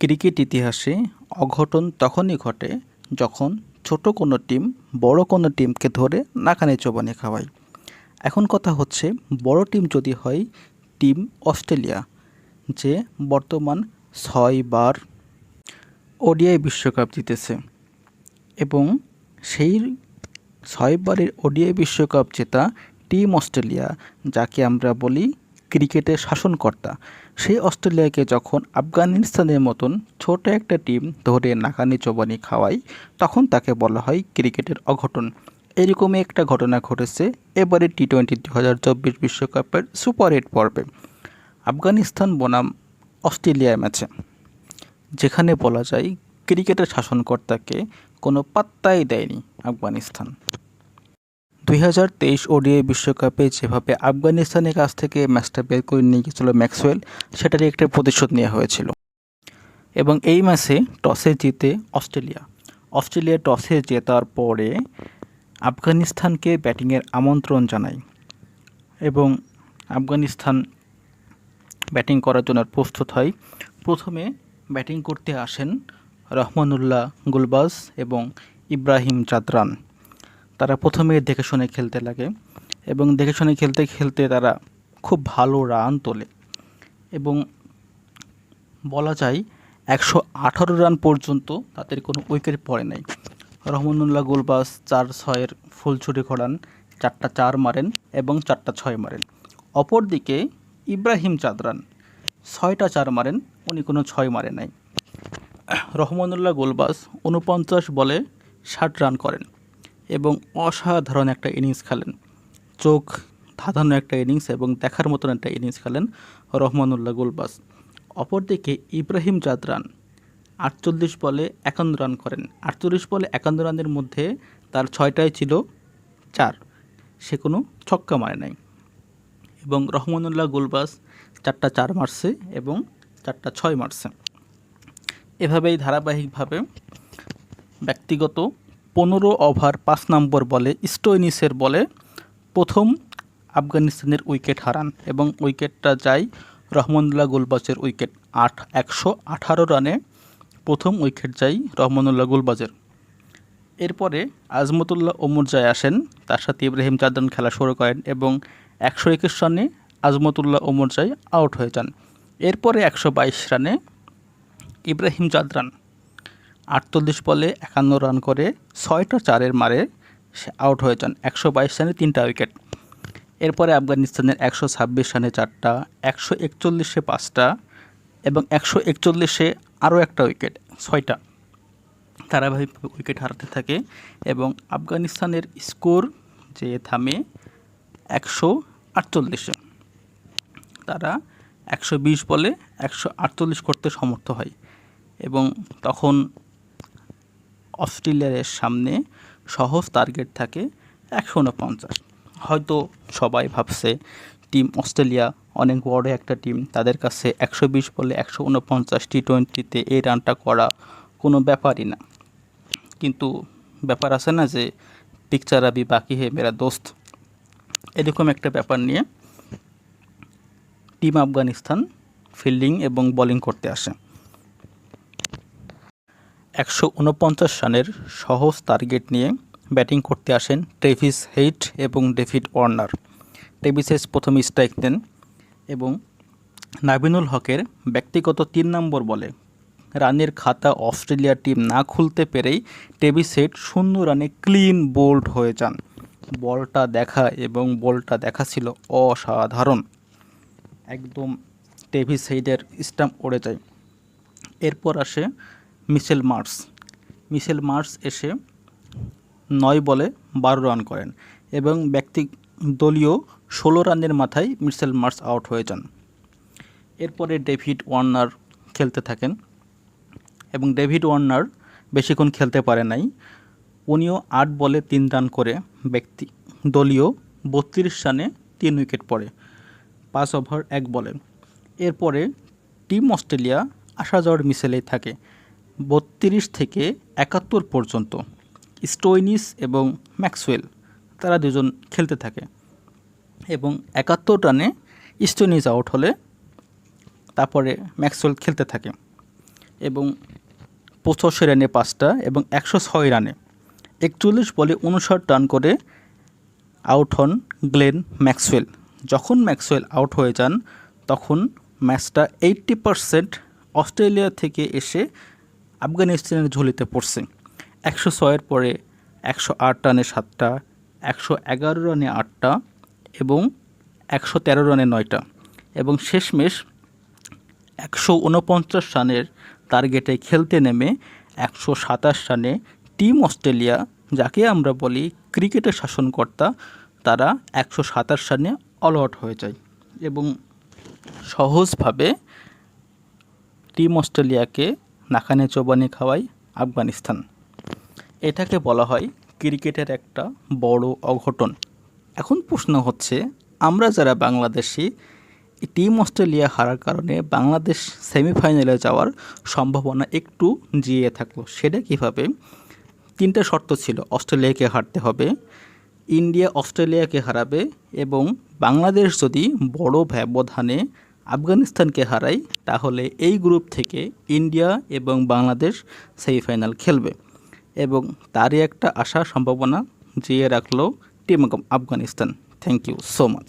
Cricket ইতিহাসে অঘটন তখনই ঘটে যখন ছোট কোনো টিম বড় কোনো টিমকে ধরে নাকানি চোবানে খাওয়ায়। এখন কথা হচ্ছে, বড় টিম যদি হয়, টিম অস্ট্রেলিয়া, যে বর্তমান ছয়বার ওডিআই বিশ্বকাপ জিতেছে এবং সেই ছয়বারের ওডিআই বিশ্বকাপ জেতা টিম অস্ট্রেলিয়া, যাকে আমরা বলি ক্রিকেটের শাসনকর্তা। সেই অস্ট্রেলিয়াকে যখন আফগানিস্তানের মতন ছোট একটা টিম ধরে নাকানি চোবানি খাওয়ায়, তখন তাকে বলা হয় ক্রিকেটের অঘটন। এরকমই একটা ঘটনা ঘটেছে এবারে টি টোয়েন্টি দু হাজার চব্বিশ বিশ্বকাপের সুপার এইট পর্বে। আফগানিস্তান বনাম অস্ট্রেলিয়া ম্যাচে। যেখানে বলা যায়, ক্রিকেটের শাসনকর্তাকে কোনো পাত্তাই দেয়নি আফগানিস্তান। দুই হাজার তেইশ ওডিআই বিশ্বকাপে যেভাবে আফগানিস্তানের কাছ থেকে ম্যাচটা বের করে নিয়ে গিয়েছিল ম্যাক্সওয়েল, সেটারই একটা প্রতিশোধ নেওয়া হয়েছিল। এবং এই ম্যাচে টসে জিতে অস্ট্রেলিয়া। অস্ট্রেলিয়া টসে জেতার পরে আফগানিস্তানকে ব্যাটিংয়ের আমন্ত্রণ জানায় এবং আফগানিস্তান ব্যাটিং করার জন্য প্রস্তুত হয়। প্রথমে ব্যাটিং করতে আসেন রহমানুল্লাহ গুলবাজ এবং ইব্রাহিম চাদরান তারা প্রথমে দেখে শুনে খেলতে লাগে এবং দেখে শুনে খেলতে খেলতে তারা খুব ভালো রান তোলে। এবং বলা যায় একশো আঠারো রান পর্যন্ত তাদের কোনো উইকেট পড়ে নাই। রহমানুল্লাহ গুলবাস চার ছয়ের ফুল ছুটি ঘোরান চারটা চার মারেন এবং চারটা ছয় মারেন। অপরদিকে ইব্রাহিম চাদরান ছয়টা চার মারেন, উনি কোনো ছয় মারে নাই। রহমানুল্লাহ গুলবাস উনপঞ্চাশ বলে ষাট রান করেন। এবং অসাধারণ একটা ইনিংস খেলেন। চোখ ধাঁধানো একটা ইনিংস এবং দেখার মতন একটা ইনিংস খেলেন রহমানুল্লাহ গুলবাস অপরদিকে ইব্রাহিম জাদরান আটচল্লিশ বলে একান্ন রান করেন। আটচল্লিশ বলে একান্ন রানের মধ্যে তার ছয়টাই ছিল চার। সে কোনো ছক্কা মারে নাই। এবং রহমানুল্লাহ গুলবাস চারটা চার মারছে এবং চারটা ছয় মারছে। এভাবেই ধারাবাহিকভাবে ব্যক্তিগত পনেরো ওভার পাঁচ নম্বর বলে স্টোইনিসের বলে প্রথম আফগানিস্তানের উইকেট হারান এবং উইকেটটা যায় রহমানুল্লাহ গুলবাজের উইকেট। আট, একশো আঠারো রানে প্রথম উইকেট যায় রহমানুল্লাহ গুলবাজের। এরপরে আজমতুল্লাহ ওমর যায় আসেন, তার সাথে ইব্রাহিম চাদন খেলা শুরু করেন এবং একশো একুশ রানে আজমতুল্লাহ ওমর যায় আউট হয়ে যান। এরপরে একশো বাইশ রানে ইব্রাহিম চাদরান আটচল্লিশ বলে একান্ন রান করে ছয়টা চারের মারে আউট হয়ে যান একশো বাইশ রানে তিনটা উইকেট। এরপরে আফগানিস্তানের একশো ছাব্বিশ রানে চারটা, একশো একচল্লিশে পাঁচটা এবং একশো একচল্লিশে আরও একটা উইকেট, ছয়টা। ধারাবাহিকভাবে উইকেট হারাতে থাকে এবং আফগানিস্তানের স্কোর যে থামে একশো আটচল্লিশে। তারা একশো বিশ বলে একশো আটচল্লিশ করতে সমর্থ হয় এবং তখন অস্ট্রেলিয়ার সামনে সহজ টার্গেট থাকে একশো উনপঞ্চাশ। হয়তো সবাই ভাবছে টিম অস্ট্রেলিয়া অনেক বড় একটা টিম তাদের কাছে একশো বিশ বলে একশো উনপঞ্চাশ টি টোয়েন্টিতে এই রানটা করা কোনো ব্যাপারই না। কিন্তু ব্যাপার আছে না যে পিকচার আবি বাকি হে মেরা দোস্ত। এরকম একটা ব্যাপার নিয়ে টিম আফগানিস্তান ফিল্ডিং এবং বোলিং করতে আসে। একশো উনপঞ্চাশ রানের সহজ টার্গেট নিয়ে ব্যাটিং করতে আসেন ট্রেভিস হেইট এবং ডেভিড ওয়ার্নার। ট্রেভিস হেইট প্রথমে স্ট্রাইক দেন এবং নাবিনুল হকের ব্যক্তিগত তিন নম্বর বলে রানের খাতা অস্ট্রেলিয়ার টিম না খুলতে পেরেই টেভিস হেইট শূন্য রানে ক্লিন বোল্ড হয়ে যান। বলটা দেখা এবং বলটা দেখা ছিল অসাধারণ। একদম টেভিস হেইডের স্টাম্প উড়ে যায়। এরপর আসে মিশেল মার্স। মিশেল মার্স এসে নয় বলে বারো রান করেন এবং ব্যক্তি দলীয় ষোলো রানের মাথায় মিশেল মার্স আউট হয়ে যান। এরপরে ডেভিড ওয়ার্নার খেলতে থাকেন এবং ডেভিড ওয়ার্নার বেশিক্ষণ খেলতে পারে নাই। উনিও আট বলে তিন রান করে ব্যক্তি দলীয় বত্রিশ রানে তিন উইকেট পড়ে, পাঁচ ওভার এক বলে। এরপরে টিম অস্ট্রেলিয়া আসা যাওয়ার মিশেলেই থাকে। বত্রিশ থেকে একাত্তর পর্যন্ত। স্টোইনিস এবং ম্যাক্সওয়েল, তারা দুজন খেলতে থাকে। এবং একাত্তর রানে স্টোইনিস আউট হলে তারপরে ম্যাক্সওয়েল খেলতে থাকে। এবং পঁচাশি রানে পাঁচটা এবং একশো ছয় রানে একচল্লিশ বলে উনষাট রান করে আউট হন গ্লেন ম্যাক্সওয়েল। যখন ম্যাক্সওয়েল আউট হয়ে যান, তখন ম্যাচটা এইট্টি পারসেন্ট অস্ট্রেলিয়া থেকে এসে আফগানিস্তানের ঝুলিতে পড়ছে। একশো ছয়ের পরে একশো আট রানে সাতটা, একশো এগারো রানে আটটা এবং একশো তেরো রানে নয়টা এবং শেষমেশ একশো উনপঞ্চাশ রানের টার্গেটে খেলতে নেমে একশো সাতাশ রানে টিম অস্ট্রেলিয়া, যাকে আমরা বলি ক্রিকেটের শাসনকর্তা, তারা একশো সাতাশ রানে অল আউট হয়ে যায় এবং সহজভাবে টিম অস্ট্রেলিয়াকে নাকানে চোবানি খাওয়ায় আফগানিস্তান। এটাকে বলা হয় ক্রিকেটের একটা বড় অঘটন। এখন প্রশ্ন হচ্ছে, আমরা যারা বাংলাদেশি, টিম অস্ট্রেলিয়া হারার কারণে বাংলাদেশ সেমিফাইনালে যাওয়ার সম্ভাবনা একটু জিয়ে থাকল, সেটা কীভাবে? তিনটা শর্ত ছিল, অস্ট্রেলিয়াকে হারতে হবে, ইন্ডিয়া অস্ট্রেলিয়াকে হারাবে এবং বাংলাদেশ যদি বড় ব্যবধানে আফগানিস্তানকে হারায় তাহলে এই গ্রুপ থেকে ইন্ডিয়া এবং বাংলাদেশ সেমিফাইনাল খেলবে। এবং তারই একটা আশা, সম্ভাবনা জিয়ে রাখল team Afghanistan. Thank you so much